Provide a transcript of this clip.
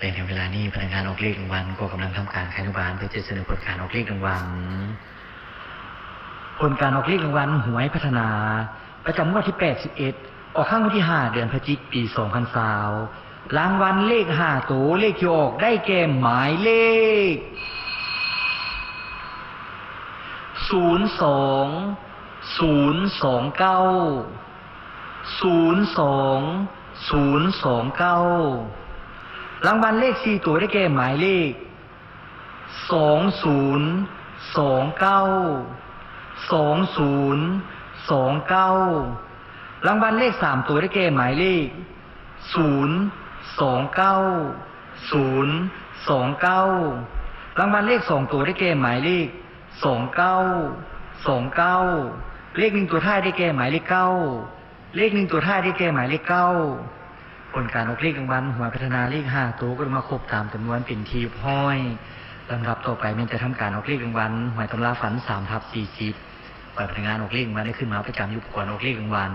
ป็นเวลานี้พนักงานออกเลขรางวัลก็กำลังทำการขายรางวัลเพื่อจะเสนอผลการออกเลขรางวัลผลการออกเลขรางวัลหวยพัฒนา ประจำงวดที่ 81 ออกข้างวันที่ 5 เดือนพฤศจิกายนปี2020รางวัลเลข5ตัวเลขที่ออกได้แก่หมายเลข 02 029 02 029 รางวัลเลขสี่ตัวได้แก่หมายเลขสองศูนย์สองเก้าสองศูนย์สองเก้ารางวัลเลขสามตัวได้แก่หมายเลขศูนย์สองเก้าศูนย์สองเก้ารางวัลเลขสองตัวได้แก่หมายเลขสองเก้าสองเก้าเลขหนึ่งตัวท้ายได้แก่หมายเลขเก้าเลขหนึ่งตัวท้ายได้แก่หมายเลขเก้า ผลการออกเลขรางวันหัวพัฒนาเลขห้าตัวก็มาครบตามจำนวนเป็นทีพ้อยลำดับต่อไปมันจะทำการออกเลขรางวันหมายตำราฝันสามทับสี่สิบปล่อยพนักงานออกเลขรางวันได้ขึ้นมาประจำอยุคก่อนออกเลขรางวัน